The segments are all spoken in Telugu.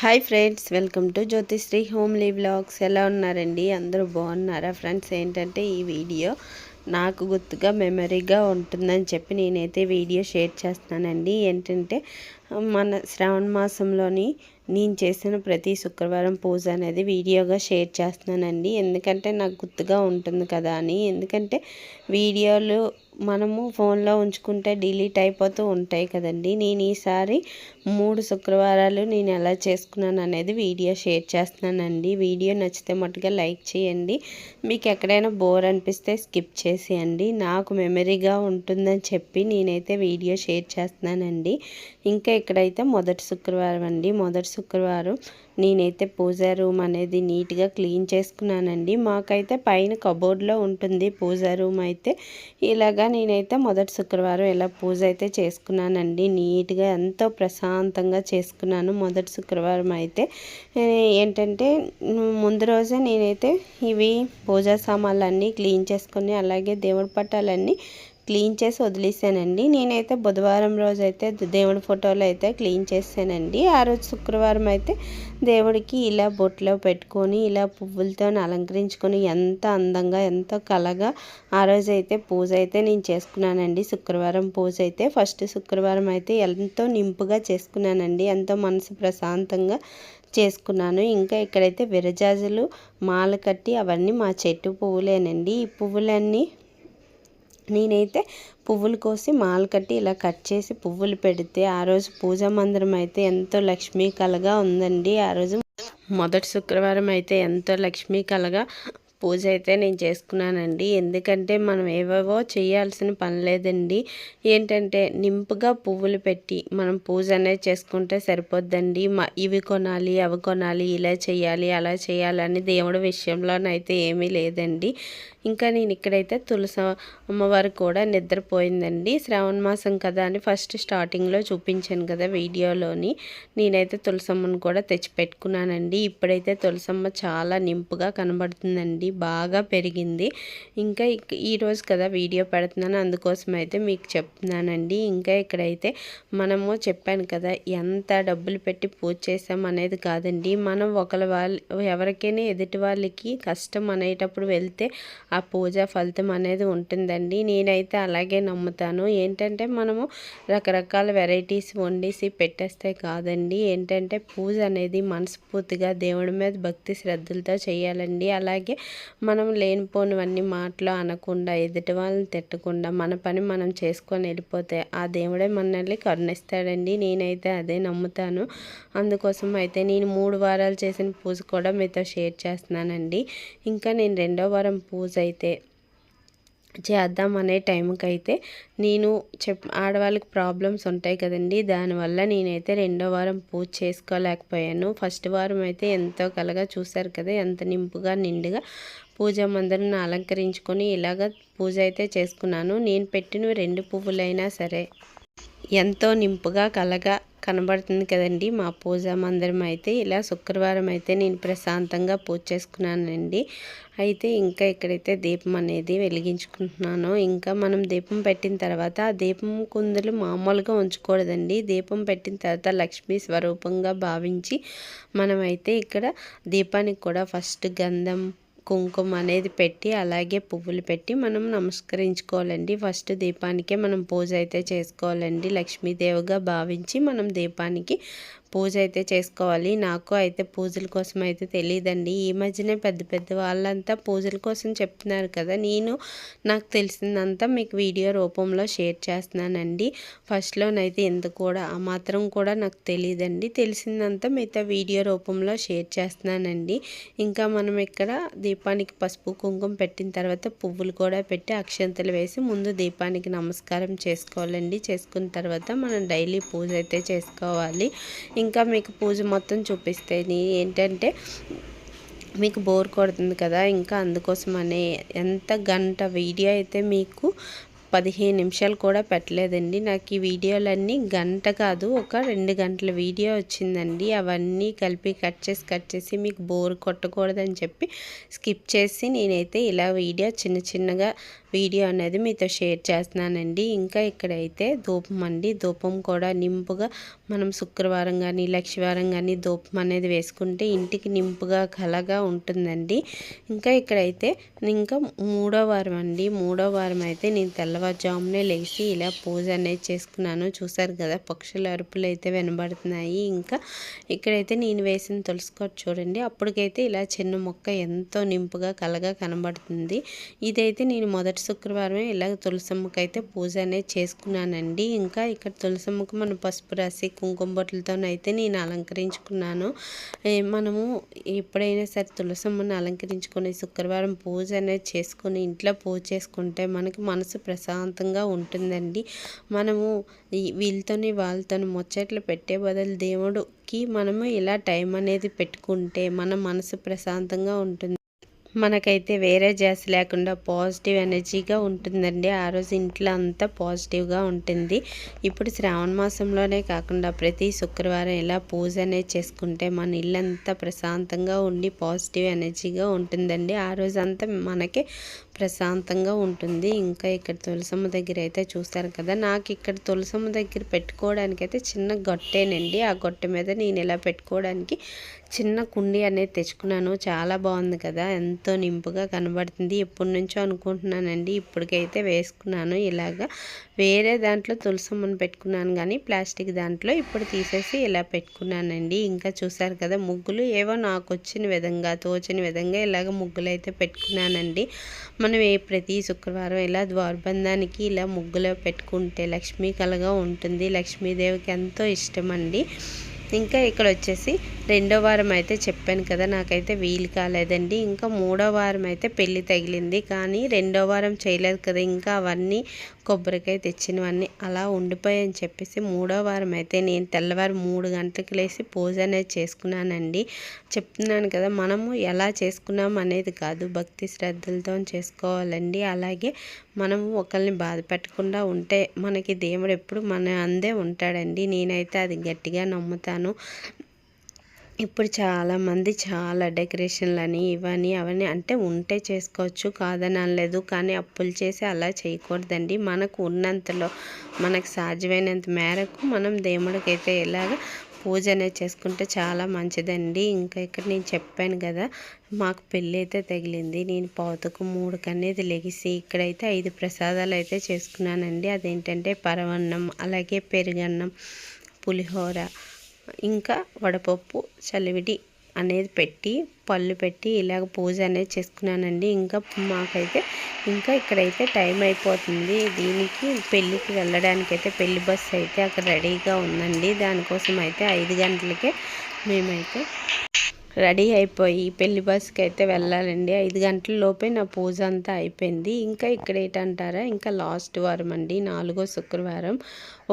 Hi friends welcome to Jyothisri homely vlogs. ఎలా ఉన్నారండి? అందరూ బాగున్నారా ఫ్రెండ్స్? ఏంటంటే ఈ వీడియో నాకు గుర్తుగా మెమరీగా ఉంటుందని చెప్పి నేనైతే వీడియో షేర్ చేస్తున్నానండి. ఏంటంటే మన శ్రావణ మాసంలోని నేను చేసిన ప్రతి శుక్రవారం పూజ అనేది వీడియోగా షేర్ చేస్తున్నానండి. ఎందుకంటే నాకు గుర్తుగా ఉంటుంది కదా అని. ఎందుకంటే వీడియోలు మనము ఫోన్లో ఉంచుకుంటే డిలీట్ అయిపోతూ ఉంటాయి కదండి. నేను ఈసారి మూడు శుక్రవారాలు నేను ఎలా చేసుకున్నాను అనేది వీడియో షేర్ చేస్తున్నానండి. వీడియో నచ్చితే మటుగా లైక్ చేయండి. మీకు ఎక్కడైనా బోర్ అనిపిస్తే స్కిప్ చేసేయండి. నాకు మెమరీగా ఉంటుందని చెప్పి నేనైతే వీడియో షేర్ చేస్తున్నానండి. ఇంకా ఇక్కడైతే మొదటి శుక్రవారం అండి. మొదటి శుక్రవారం నేనైతే పూజా రూమ్ అనేది నీట్గా క్లీన్ చేసుకున్నానండి. మాకైతే పైన కబోర్డ్లో ఉంటుంది పూజా రూమ్ అయితే. ఇలాగా నేనైతే మొదటి శుక్రవారం ఇలా పూజ అయితే చేసుకున్నానండి. నీట్గా ఎంతో ప్రశాంతంగా చేసుకున్నాను మొదటి శుక్రవారం అయితే. ఏంటంటే ముందు రోజే నేనైతే ఇవి పూజా సామాన్లు అన్నీ క్లీన్ చేసుకొని అలాగే దేవుడి పట్టాలన్నీ క్లీన్ చేసి వదిలేసానండి. నేనైతే బుధవారం రోజు అయితే దేవుడి ఫోటోలు అయితే క్లీన్ చేసానండి ఆ రోజు శుక్రవారం అయితే దేవుడికి ఇలా బొట్లో పెట్టుకొని ఇలా పువ్వులతో అలంకరించుకొని ఎంత అందంగా ఎంతో కలగా ఆ రోజు అయితే పూజ అయితే నేను చేసుకున్నానండి. శుక్రవారం పూజ అయితే ఫస్ట్ శుక్రవారం అయితే ఎంతో నింపుగా చేసుకున్నానండి. ఎంతో మనసు ప్రశాంతంగా చేసుకున్నాను. ఇంకా ఇక్కడైతే విరజాజులు మాల కట్టి అవన్నీ మా చెట్టు పువ్వులేనండి. ఈ పువ్వులన్నీ నేనైతే పువ్వులు కోసి మాల కట్టి ఇలా కట్ చేసి పువ్వులు పెడితే ఆ రోజు పూజా మందిరం అయితే ఎంతో లక్ష్మీ కలగా ఉందండి. ఆ రోజు మొదటి శుక్రవారం అయితే ఎంతో లక్ష్మీ కలగా పూజ అయితే నేను చేసుకున్నానండి. ఎందుకంటే మనం ఏవేవో చేయాల్సిన పని లేదండి. ఏంటంటే నింపుగా పువ్వులు పెట్టి మనం పూజ అనేది చేసుకుంటే సరిపోద్దండి. ఇవి కొనాలి అవి కొనాలి ఇలా చేయాలి అలా చేయాలని దేవుడి విషయంలోనైతే ఏమీ లేదండి. ఇంకా నేను ఇక్కడైతే తులసి అమ్మవారు కూడా నిద్రపోయిందండి. శ్రావణ మాసం కదా అని ఫస్ట్ స్టార్టింగ్లో చూపించాను కదా వీడియోలోని. నేనైతే తులసమ్మను కూడా తెచ్చిపెట్టుకున్నానండి. ఇప్పుడైతే తులసమ్మ చాలా నింపుగా కనబడుతుందండి. బాగా పెరిగింది. ఇంకా ఈరోజు కదా వీడియో పెడుతున్నాను. అందుకోసం అయితే మీకు చెప్తున్నానండి. ఇంకా ఇక్కడైతే మనము చెప్పాను కదా ఎంత డబ్బులు పెట్టి పూజ చేసాం అనేది కాదండి. మనం ఒకరి వాళ్ళు ఎవరికైనా ఎదుటి వాళ్ళకి కష్టం అనేటప్పుడు వెళ్తే ఆ ఆ పూజ ఫలితం అనేది ఉంటుందండి. నేనైతే అలాగే నమ్ముతాను. ఏంటంటే మనము రకరకాల వెరైటీస్ వండేసి పెట్టేస్తే కాదండి. ఏంటంటే పూజ అనేది మనస్ఫూర్తిగా దేవుడి మీద భక్తి శ్రద్ధలతో చేయాలండి. అలాగే మనం లేనిపోనివన్నీ మాటలు అనకుండా ఎదుటి వాళ్ళని తిట్టకుండా మన పని మనం చేసుకొని వెళ్ళిపోతే ఆ దేవుడే మనల్ని కరుణిస్తాడండి. నేనైతే అదే నమ్ముతాను. అందుకోసం అయితే నేను మూడు వారాలు చేసిన పూజ కూడా మీతో షేర్ చేస్తున్నానండి. ఇంకా నేను రెండో వారం పూజ అయితే చేద్దాం అనే టైంకి అయితే నేను చెప్ ఆడవాళ్ళకి ప్రాబ్లమ్స్ ఉంటాయి కదండి. దానివల్ల నేనైతే రెండో వారం పూజ చేసుకోలేకపోయాను. ఫస్ట్ వారం అయితే ఎంతో కలగా చూశారు కదా ఎంత నింపుగా నిండుగా పూజ మందిరం అలంకరించుకొని ఇలాగ పూజ అయితే చేసుకున్నాను. నేను పెట్టిన రెండు పువ్వులైనా సరే ఎంతో నింపుగా కలగా కనబడుతుంది కదండి. మా పూజా మందిరం అయితే ఇలా శుక్రవారం అయితే నేను ప్రశాంతంగా పూజ చేసుకున్నానండి. అయితే ఇంకా ఇక్కడైతే దీపం అనేది వెలిగించుకుంటున్నాను ఇంకా మనం దీపం పెట్టిన తర్వాత ఆ దీపం కుందులు మామూలుగా ఉంచకూడదండి. దీపం పెట్టిన తర్వాత లక్ష్మీ స్వరూపంగా భావించి మనమైతే ఇక్కడ దీపానికి కూడా ఫస్ట్ గంధం కుంకుమ అనేది పెట్టి అలాగే పువ్వులు పెట్టి మనం నమస్కరించుకోవాలండి. ఫస్ట్ దీపానికే మనం పూజ అయితే చేసుకోవాలండి. లక్ష్మీదేవిగా భావించి మనం దీపానికి పూజ అయితే చేసుకోవాలి. నాకు అయితే పూజల కోసం అయితే తెలియదండి ఈ మధ్యనే పెద్ద పెద్ద వాళ్ళంతా పూజల కోసం చెప్తున్నారు కదా నేను నాకు తెలిసిందంతా మీకు వీడియో రూపంలో షేర్ చేస్తున్నానండి. ఫస్ట్లోనైతే ఎందుకు కూడా ఆ మాత్రం కూడా నాకు తెలియదండి తెలిసిందంతా మిగతా వీడియో రూపంలో షేర్ చేస్తున్నానండి. ఇంకా మనం ఇక్కడ దీపానికి పసుపు కుంకుమ పెట్టిన తర్వాత పువ్వులు కూడా పెట్టి అక్షంతలు వేసి ముందు దీపానికి నమస్కారం చేసుకోవాలండి. చేసుకున్న తర్వాత మనం డైలీ పూజ అయితే చేసుకోవాలి. ఇంకా మీకు పూజ మొత్తం చూపిస్తాయి ఏంటంటే మీకు బోర్ కొడుతుంది కదా ఇంకా అందుకోసమనే ఎంత గంట వీడియో అయితే మీకు పదిహేను నిమిషాలు కూడా పెట్టలేదండి. నాకు ఈ వీడియోలన్నీ గంట కాదు ఒక రెండు గంటల వీడియో వచ్చిందండి. అవన్నీ కలిపి కట్ చేసి కట్ చేసి మీకు బోర్ కొట్టకూడదని చెప్పి స్కిప్ చేసి నేనైతే ఇలా వీడియో చిన్న చిన్నగా వీడియో అనేది మీతో షేర్ చేస్తున్నానండి. ఇంకా ఇక్కడైతే ధూపం అండి. ధూపం కూడా నింపుగా మనం శుక్రవారం కానీ లక్షవారం కానీ ధూపం అనేది వేసుకుంటే ఇంటికి నింపుగా కలగా ఉంటుందండి. ఇంకా ఇక్కడైతే ఇంకా మూడో వారం అండి. మూడో వారం అయితే నేను తెల్లవారుజామునే లేచి ఇలా పూజ అనేది చేసుకున్నాను. చూసారు కదా పక్షుల అరుపులు అయితే వినబడుతున్నాయి. ఇంకా ఇక్కడైతే నేను వేసిన తులసికోట చూడండి. అప్పటికైతే ఇలా చిన్న మొక్క ఎంతో నింపుగా కలగా కనబడుతుంది. ఇదైతే నేను మొదటి శుక్రవారమే ఇలా తులసమ్మకి అయితే పూజ అనేది చేసుకున్నానండి. ఇంకా ఇక్కడ తులసమ్మకు మన పసుపు రాసి కుంకుమ బొట్లతోనైతే నేను అలంకరించుకున్నాను. మనము ఎప్పుడైనా సరే తులసమ్మని అలంకరించుకొని శుక్రవారం పూజ అనేది చేసుకొని ఇంట్లో పూజ చేసుకుంటే మనకి మనసు ప్రశాంతంగా ఉంటుందండి. మనము వీళ్ళతోని వాళ్ళతోని ముచ్చట్లు పెట్టే బదులు దేవుడుకి మనము ఇలా టైం అనేది పెట్టుకుంటే మన మనసు ప్రశాంతంగా ఉంటుంది. మనకైతే వేరే జాస్ లేకుండా పాజిటివ్ ఎనర్జీగా ఉంటుందండి. ఆ రోజు ఇంట్లో అంతా పాజిటివ్గా ఉంటుంది. ఇప్పుడు శ్రావణ మాసంలోనే కాకుండా ప్రతి శుక్రవారం ఇలా పూజ అనేది చేసుకుంటే మన ఇల్లంతా ప్రశాంతంగా ఉండి పాజిటివ్ ఎనర్జీగా ఉంటుందండి. ఆ రోజు అంతా మనకి ప్రశాంతంగా ఉంటుంది. ఇంకా ఇక్కడ తులసమ్మ దగ్గర అయితే చూస్తారు కదా. నాకు ఇక్కడ తులసమ్మ దగ్గర పెట్టుకోవడానికి అయితే చిన్న గొట్టేనండి. ఆ గొట్టె మీద నేను ఇలా పెట్టుకోవడానికి చిన్న కుండి అనేది తెచ్చుకున్నాను. చాలా బాగుంది కదా. ఎంతో నింపుగా కనబడుతుంది. ఎప్పటి నుంచో అనుకుంటున్నానండి. ఇప్పటికైతే వేసుకున్నాను. ఇలాగా వేరే దాంట్లో తులసమ్మను పెట్టుకున్నాను కానీ ప్లాస్టిక్ దాంట్లో ఇప్పుడు తీసేసి ఇలా పెట్టుకున్నానండి. ఇంకా చూసారు కదా ముగ్గులు ఏవో నాకు వచ్చిన విధంగా తోచిన విధంగా ఇలాగ ముగ్గులు అయితే పెట్టుకున్నానండి. మనం ఏ ప్రతి శుక్రవారం ఇలా ద్వారబంధానికి ఇలా ముగ్గులు పెట్టుకుంటే లక్ష్మీ కలగా ఉంటుంది. లక్ష్మీదేవికి ఎంతో ఇష్టం అండి. ఇంకా ఇక్కడ వచ్చేసి రెండో వారం అయితే చెప్పాను కదా నాకైతే వీలు కాలేదండి. ఇంకా మూడో వారం అయితే పెళ్ళి తగిలింది. కానీ రెండో వారం చేయలేదు కదా ఇంకా అవన్నీ కొబ్బరికాయ తెచ్చినవన్నీ అలా ఉండిపోయాయని చెప్పేసి మూడో వారం అయితే నేను తెల్లవారు మూడు గంటలకు లేసి పూజ అనేది చేసుకున్నానండి. చెప్తున్నాను కదా మనము ఎలా చేసుకున్నాం అనేది కాదు భక్తి శ్రద్ధలతో చేసుకోవాలండి. అలాగే మనము ఒకరిని బాధ పెట్టకుండా ఉంటే మనకి దేవుడు ఎప్పుడు మన అందే ఉంటాడండి. నేనైతే అది గట్టిగా నమ్ముతాను. ఇప్పుడు చాలామంది చాలా డెకరేషన్లని ఇవని అవన్నీ అంటే ఉంటే చేసుకోవచ్చు కాదని అనలేదు. కానీ అప్పులు చేసి అలా చేయకూడదండి. మనకు ఉన్నంతలో మనకు సాధ్యమైనంత మేరకు మనం దేవుడికైతే ఎలాగ పూజ అనేది చేసుకుంటే చాలా మంచిదండి. ఇంకా ఇక్కడ నేను చెప్పాను కదా మాకు పెళ్ళి అయితే తగిలింది. నేను పావుతకు మూడు కనేది లెగిసి ఇక్కడైతే ఐదు ప్రసాదాలు అయితే చేసుకున్నానండి. అదేంటంటే పరవన్నం అలాగే పెరుగన్నం పులిహోర ఇంకా వడపప్పు చలివిడి అనేది పెట్టి పళ్ళు పెట్టి ఇలాగ పూజ అనేది చేసుకున్నానండి. ఇంకా మాకైతే ఇంకా ఇక్కడైతే టైం అయిపోతుంది. దీనికి పెళ్ళికి వెళ్ళడానికి అయితే పెళ్ళి బస్సు అయితే అక్కడ రెడీగా ఉందండి. దానికోసం అయితే ఐదు గంటలకే మేమైతే రెడీ అయిపోయి పెళ్ళి బస్కి అయితే వెళ్ళాలండి. ఐదు గంటల లోపే నా పూజ అంతా అయిపోయింది. ఇంకా ఇక్కడ ఏంటంటారా? ఇంకా లాస్ట్ వారం అండి. నాలుగో శుక్రవారం.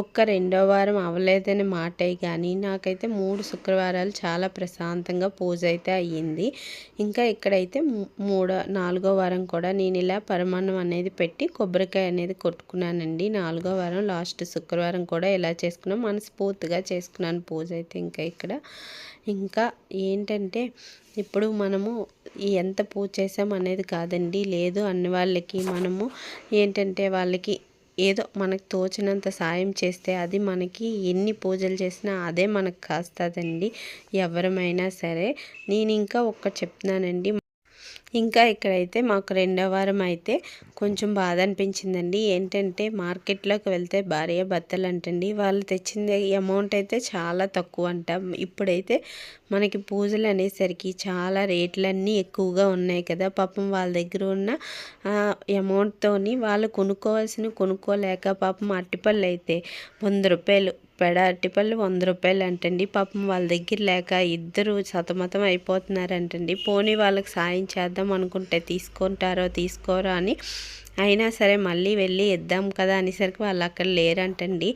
ఒక్క రెండో వారం అవ్వలేదని మాటే కానీ నాకైతే మూడు శుక్రవారాలు చాలా ప్రశాంతంగా పూజ అయితే అయ్యింది. ఇంకా ఇక్కడైతే మూడో నాలుగో వారం కూడా నేను ఇలా పరమాన్నం అనేది పెట్టి కొబ్బరికాయ అనేది కొట్టుకున్నానండి. నాలుగో వారం లాస్ట్ శుక్రవారం కూడా ఇలా చేసుకున్నాం. మనస్ఫూర్తిగా చేసుకున్నాను పూజ అయితే ఇంకా ఇక్కడ. ఇంకా ఏంటంటే ఇప్పుడు మనము ఎంత పూజ చేసాం అనేది కాదండి. లేదు అన్ని వాళ్ళకి మనము ఏంటంటే వాళ్ళకి ఏదో మనకు తోచినంత సాయం చేస్తే అది మనకి ఎన్ని పూజలు చేసినా అదే మనకు కాస్తుందండి. ఎవరమైనా సరే నేను ఇంకా ఒక్కటి చెప్తున్నానండి. ఇంకా ఇక్కడైతే మాకు రెండో వారం అయితే కొంచెం బాధ అనిపించిందండి. ఏంటంటే మార్కెట్లోకి వెళ్తే భార్య భర్తలు అంటండి వాళ్ళు తెచ్చింది అమౌంట్ అయితే చాలా తక్కువ అంట. ఇప్పుడైతే మనకి పూజలు అనేసరికి చాలా రేట్లన్నీ ఎక్కువగా ఉన్నాయి కదా. పాపం వాళ్ళ దగ్గర ఉన్న అమౌంట్తోని వాళ్ళు కొనుక్కోవాల్సిన కొనుక్కోలేక పాపం అరటిపళ్ళు అయితే వంద రూపాయలు పెడ అరటిపళ్ళు వంద రూపాయలు అంటండి. పాపం వాళ్ళ దగ్గర లేక ఇద్దరు సతమతం అయిపోతున్నారంటండి. పోనీ వాళ్ళకి సాయం చేద్దాం అనుకుంటే తీసుకుంటారో తీసుకోరో అని అయినా సరే మళ్ళీ వెళ్ళి ఇద్దాం కదా అనేసరికి వాళ్ళు అక్కడ లేరంటండి.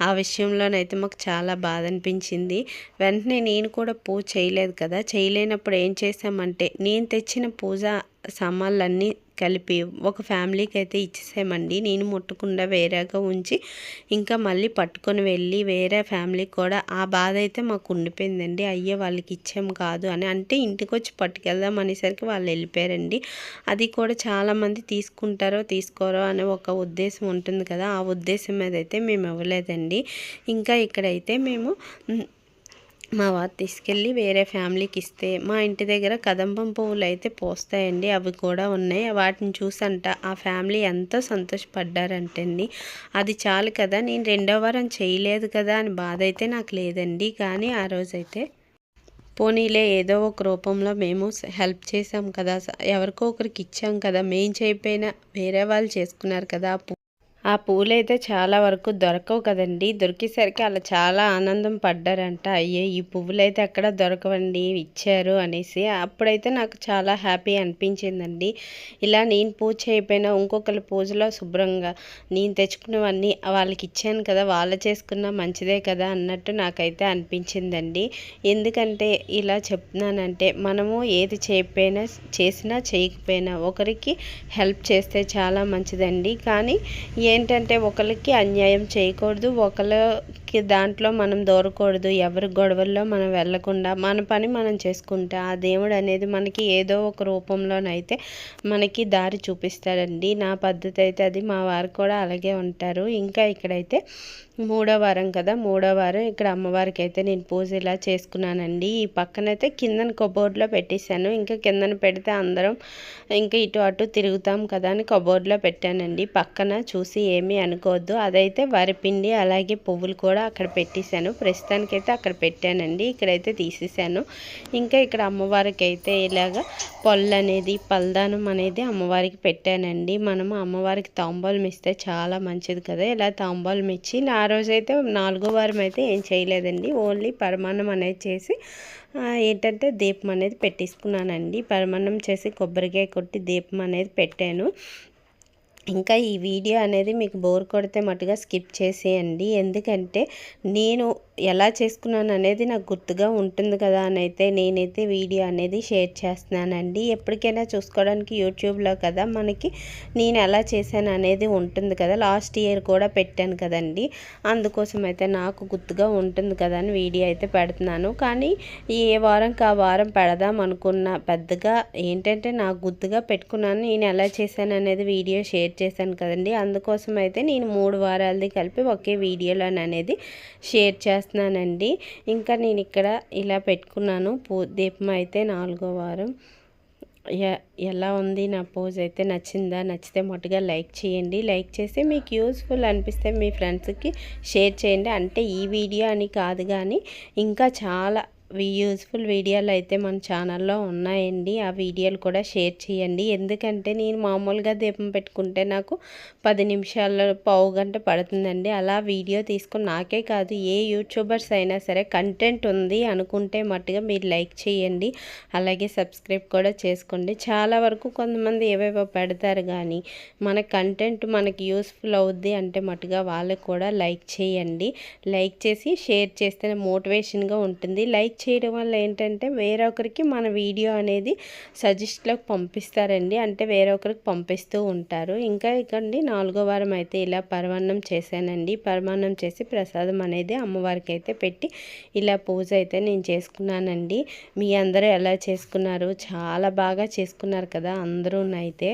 ఆ విషయంలోనైతే మాకు చాలా బాధ అనిపించింది. వెంటనే నేను కూడా పూజ చేయలేదు కదా. చేయలేనప్పుడు ఏం చేసామంటే నేను తెచ్చిన పూజ సామాన్లన్నీ కలిపి ఒక ఫ్యామిలీకి అయితే ఇచ్చేసామండి నేను ముట్టకుండా వేరేగా ఉంచి ఇంకా మళ్ళీ పట్టుకొని వెళ్ళి వేరే ఫ్యామిలీకి కూడా ఆ బాధ అయితే మాకు ఉండిపోయిందండి. అయ్యే వాళ్ళకి ఇచ్చాం కాదు అని. అంటే ఇంటికి వచ్చి పట్టుకెళ్దాం అనేసరికి వాళ్ళు వెళ్ళిపోయారండి. అది కూడా చాలామంది తీసుకుంటారో తీసుకోరో అనే ఒక ఉద్దేశం ఉంటుంది కదా. ఆ ఉద్దేశం మీద అయితే మేము ఇవ్వలేదండి. ఇంకా ఇక్కడైతే మేము మా వారు తీసుకెళ్ళి వేరే ఫ్యామిలీకి ఇస్తే మా ఇంటి దగ్గర కదంబం పువ్వులు అయితే పోస్తాయండి అవి కూడా ఉన్నాయి. వాటిని చూసంట ఆ ఫ్యామిలీ ఎంతో సంతోషపడ్డారంటండి. అది చాలు కదా నేను రెండో వారం చేయలేదు కదా అని బాధ అయితే నాకు లేదండి. కానీ ఆ రోజైతే పోనీలే ఏదో ఒక రూపంలో మేము హెల్ప్ చేసాం కదా ఎవరికో ఒకరికి ఇచ్చాం కదా మేము చేయకపోయినా వేరే వాళ్ళు చేసుకున్నారు కదా ఆ పూలైతే చాలా వరకు దొరకవు కదండి. దొరికేసరికి అలా చాలా ఆనందం పడ్డారంట. అయ్యే ఈ పువ్వులైతే ఎక్కడ దొరకవండి ఇచ్చారు అనేసి. అప్పుడైతే నాకు చాలా హ్యాపీ అనిపించిందండి. ఇలా నేను పూజ చేయకపోయినా ఇంకొకరి పూజలో శుభ్రంగా నేను తెచ్చుకున్నవన్నీ వాళ్ళకి ఇచ్చాను కదా వాళ్ళు చేసుకున్న మంచిదే కదా అన్నట్టు నాకైతే అనిపించిందండి. ఎందుకంటే ఇలా చెప్తున్నానంటే మనము ఏది చేయకపోయినా చేసినా చేయకపోయినా ఒకరికి హెల్ప్ చేస్తే చాలా మంచిదండి. కానీ ఏంటంటే ఒకరికి అన్యాయం చేయకూడదు ఒకరు ఎవరికి దాంట్లో మనం దూరకూడదు ఎవరి గొడవల్లో మనం వెళ్ళకుండా మన పని మనం చేసుకుంటే ఆ దేవుడు అనేది మనకి ఏదో ఒక రూపంలోనైతే మనకి దారి చూపిస్తాడండి. నా పద్ధతి అయితే అది మా వారు కూడా అలాగే ఉంటారు. ఇంకా ఇక్కడైతే మూడో వారం కదా మూడో వారం ఇక్కడ అమ్మవారికి అయితే నేను పూజ ఇలా చేసుకున్నానండి. ఈ పక్కనైతే కిందన కబోర్డ్లో పెట్టేశాను. ఇంకా కిందన పెడితే అందరం ఇంకా ఇటు అటు తిరుగుతాం కదా అని కబోర్డ్లో పెట్టానండి. పక్కన చూసి ఏమీ అనుకోవద్దు. అదైతే వరిపిండి అలాగే పువ్వులు కూడా అక్కడ పెట్టేశాను. ప్రస్తుతానికైతే అక్కడ పెట్టానండి. ఇక్కడైతే తీసేసాను ఇంకా ఇక్కడ అమ్మవారికి అయితే ఇలాగ పొల్లు అనేది పల్దానం అనేది అమ్మవారికి పెట్టానండి. మనము అమ్మవారికి తాంబూలం ఇస్తే చాలా మంచిది కదా. ఇలా తాంబూలం ఇచ్చి నా ఆ రోజైతే నాలుగో వారం అయితే ఏం చేయలేదండి. ఓన్లీ పరమాన్నం అనేది చేసి ఏంటంటే దీపం అనేది పెట్టేసుకున్నానండి. పరమాన్నం చేసి కొబ్బరికాయ కొట్టి దీపం అనేది పెట్టాను. ఇంకా ఈ వీడియో అనేది మీకు బోర్ కొడితే మటుగా స్కిప్ చేసేయండి. ఎందుకంటే నేను ఎలా చేసుకున్నాను అనేది నాకు గుర్తుగా ఉంటుంది కదా అని అయితే నేనైతే వీడియో అనేది షేర్ చేస్తున్నానండి. ఎప్పటికైనా చూసుకోవడానికి యూట్యూబ్లో కదా మనకి నేను ఎలా చేశాను అనేది ఉంటుంది కదా. లాస్ట్ ఇయర్ కూడా పెట్టాను కదండి. అందుకోసం అయితే నాకు గుర్తుగా ఉంటుంది కదా అని వీడియో అయితే పెడుతున్నాను. కానీ ఏ వారంకి ఆ వారం పెడదాం అనుకున్న పెద్దగా ఏంటంటే నాకు గుర్తుగా పెట్టుకున్నాను. నేను ఎలా చేశాను అనేది వీడియో షేర్ షేర్ చేశాను కదండి. అందుకోసం అయితే నేను మూడు వారాలది కలిపి ఒకే వీడియోలో అనేది షేర్ చేస్తున్నానండి. ఇంకా నేను ఇక్కడ ఇలా పెట్టుకున్నాను. పూ దీపం అయితే నాలుగో వారం. ఎలా ఉంది? నా పోజ్ అయితే నచ్చిందా? నచ్చితే మొట్టగా లైక్ చేయండి. లైక్ చేసి మీకు యూస్ఫుల్ అనిపిస్తే మీ ఫ్రెండ్స్కి షేర్ చేయండి. అంటే ఈ వీడియో అని కాదు కానీ ఇంకా చాలా యూస్ఫుల్ వీడియోలు అయితే మన ఛానల్లో ఉన్నాయండి. ఆ వీడియోలు కూడా షేర్ చేయండి. ఎందుకంటే నేను మామూలుగా దీపం పెట్టుకుంటే నాకు పది నిమిషాల్లో పావు గంట పడుతుందండి. అలా వీడియో తీసుకుని నాకే కాదు ఏ యూట్యూబర్స్ అయినా సరే కంటెంట్ ఉంది అనుకుంటే మట్టుగా మీరు లైక్ చేయండి. అలాగే సబ్స్క్రైబ్ కూడా చేసుకోండి. చాలా వరకు కొంతమంది ఏవేవో పెడతారు కానీ మన కంటెంట్ మనకి యూస్ఫుల్ అవుద్ది అంటే మట్టుగా వాళ్ళకు కూడా లైక్ చేయండి. లైక్ చేసి షేర్ చేస్తే మోటివేషన్గా ఉంటుంది. లైక్ చేయడం వల్ల ఏంటంటే వేరొకరికి మన వీడియో అనేది సజెస్ట్లోకి పంపిస్తారండి. అంటే వేరొకరికి పంపిస్తూ ఉంటారు. ఇంకా ఇకండి నాలుగో వారం అయితే ఇలా పరమాన్నం చేశానండి. పరమాన్నం చేసి ప్రసాదం అనేది అమ్మవారికి అయితే పెట్టి ఇలా పూజ అయితే నేను చేసుకున్నానండి. మీ అందరూ ఎలా చేసుకున్నారు? చాలా బాగా చేసుకున్నారు కదా అందరూ అయితే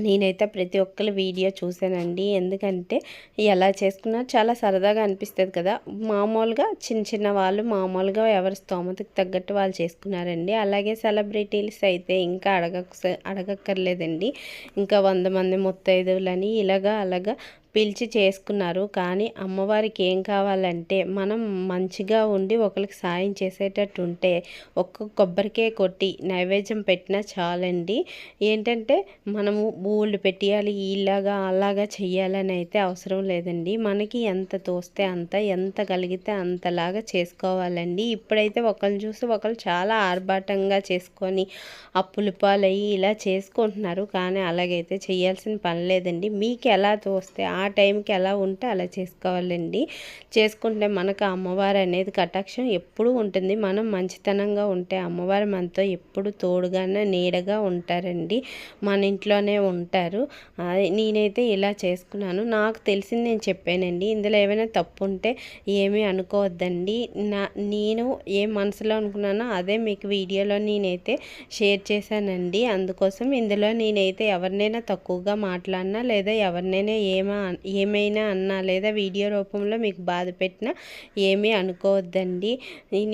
నేనైతే ప్రతి ఒక్కరి వీడియో చూశానండి. ఎందుకంటే ఎలా చేసుకున్నా చాలా సరదాగా అనిపిస్తుంది కదా. మామూలుగా చిన్న చిన్న వాళ్ళు మామూలుగా ఎవరి స్తోమతకు తగ్గట్టు వాళ్ళు చేసుకున్నారండి. అలాగే సెలబ్రిటీస్ అయితే ఇంకా అడగ అడగక్కర్లేదండి. ఇంకా వంద మంది ముత్తైదువులని ఇలాగా అలాగా పిలిచి చేసుకున్నారు. కానీ అమ్మవారికి ఏం కావాలంటే మనం మంచిగా ఉండి ఒకరికి సాయం చేసేటట్టు ఉంటే ఒక్క కొబ్బరికాయ కొట్టి నైవేద్యం పెట్టినా చాలండి. ఏంటంటే మనము బూళ్ళు పెట్టియాలి ఇలాగా అలాగా చెయ్యాలని అయితే అవసరం లేదండి. మనకి ఎంత తోస్తే అంత ఎంత కలిగితే అంతలాగా చేసుకోవాలండి. ఇప్పుడైతే ఒకళ్ళు చూసి ఒకళ్ళు చాలా ఆర్భాటంగా చేసుకొని అప్పులు పాలయ్యి ఇలా చేసుకుంటున్నారు. కానీ అలాగైతే చేయాల్సిన పని లేదండి. మీకు ఎలా తోస్తే ఆ టైంకి ఎలా ఉంటే అలా చేసుకోవాలండి. చేసుకుంటే మనకు అమ్మవారు అనేది కటాక్షం ఎప్పుడూ ఉంటుంది. మనం మంచితనంగా ఉంటే అమ్మవారు మనతో ఎప్పుడు తోడుగానే నీడగా ఉంటారండి. మన ఇంట్లోనే ఉంటారు. నేనైతే ఇలా చేసుకున్నాను. నాకు తెలిసింది నేను చెప్పానండి. ఇందులో ఏమైనా తప్పు ఉంటే ఏమీ అనుకోవద్దండి. నా నేను ఏ మనసులో అనుకున్నానో అదే మీకు వీడియోలో నేనైతే షేర్ చేశానండి. అందుకోసం ఇందులో నేనైతే ఎవరినైనా తక్కువగా మాట్లాడినా లేదా ఎవరినైనా ఏమా ఏమైనా అన్నా లేదా వీడియో రూపంలో మీకు బాధ పెట్టినా ఏమీ అనుకోవద్దండి.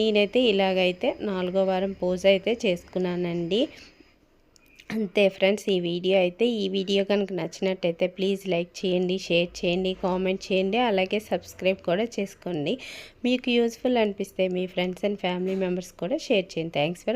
నేనైతే ఇలాగైతే నాలుగో వారం పూజ అయితే చేసుకున్నానండి. అంతే ఫ్రెండ్స్ ఈ వీడియో అయితే ఈ వీడియో కనుక నచ్చినట్టయితే ప్లీజ్ లైక్ చేయండి షేర్ చేయండి కామెంట్ చేయండి అలాగే సబ్స్క్రైబ్ కూడా చేసుకోండి. మీకు యూస్ఫుల్ అనిపిస్తే మీ ఫ్రెండ్స్ అండ్ ఫ్యామిలీ మెంబర్స్ కూడా షేర్ చేయండి. Thanks for